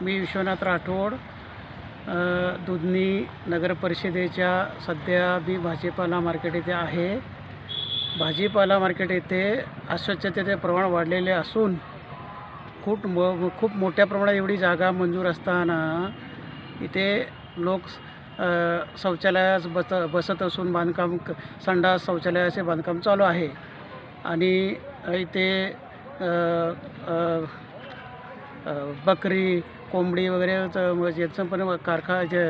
मी विश्वनाथ राठोड दुधनी नगर परिषदेच्या सध्या मी भाजीपाला मार्केट येथे आहे. भाजीपाला मार्केट येथे अस्वच्छतेचे प्रमाण वाढलेले असून खूप मो खूप मोठ्या प्रमाणात एवढी जागा मंजूर असताना इथे लोक शौचालयास बस बसत असून बांधकाम क- संडास शौचालयाचे बांधकाम चालू आहे. आणि इथे बकरी कोंबडी वगैरे याचं पण कारखा जे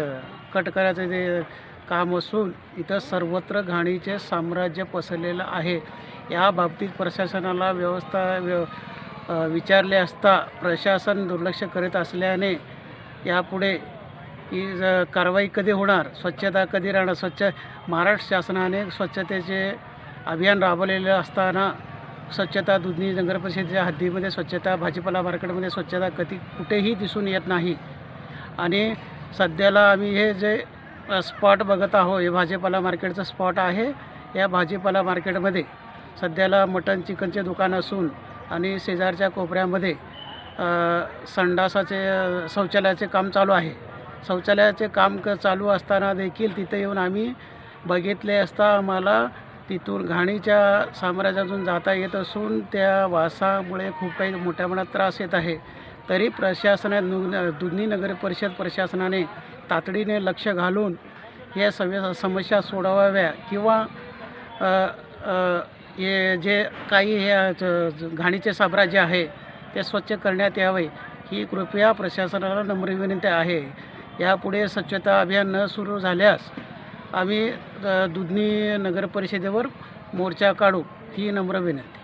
कट करायचं जे काम असून इथं सर्वत्र घाणीचे साम्राज्य पसरलेलं आहे. या बाबतीत प्रशासनाला व्यवस्था व्य विचारले असता प्रशासन दुर्लक्ष करीत असल्याने यापुढे ही कारवाई कधी होणार? स्वच्छता कधी राहणार? स्वच्छ महाराष्ट्र शासनाने स्वच्छतेचे अभियान राबवलेले असताना स्वच्छता दुधनी नगरपरिषदेच्या हद्दीमध्ये स्वच्छता भाजीपाला मार्केटमध्ये स्वच्छता कधी कुठेही दिसून येत नाही. आणि सध्याला आम्ही हे जे स्पॉट बघत आहो हे भाजीपाला मार्केटचं स्पॉट आहे या भाजीपाला मार्केटमध्ये सध्याला मटन चिकनचे दुकान असून आणि शेजारच्या कोपऱ्यामध्ये संडासाचे शौचालयाचे काम चालू आहे. शौचालयाचे काम क चालू असताना देखील तिथे येऊन आम्ही बघितले असता आम्हाला तिथून घाणीच्या साम्राज्यातून जाता येत असून त्या वासामुळे खूप काही मोठ्या प्रमाणात त्रास येत आहे. तरी प्रशासना नु दुधनी नगर परिषद प्रशासनाने तातडीने लक्ष घालून या सव्य समस्या सोडवाव्या किंवा हे जे काही हे घाणीचे साम्राज्य आहे ते स्वच्छ करण्यात यावे ही कृपया प्रशासनाला नम्र विनंती आहे. यापुढे स्वच्छता अभियान न सुरू झाल्यास आम्ही दुधनी नगर परिषदेवर मोर्चा काढू ही नम्र विनंती.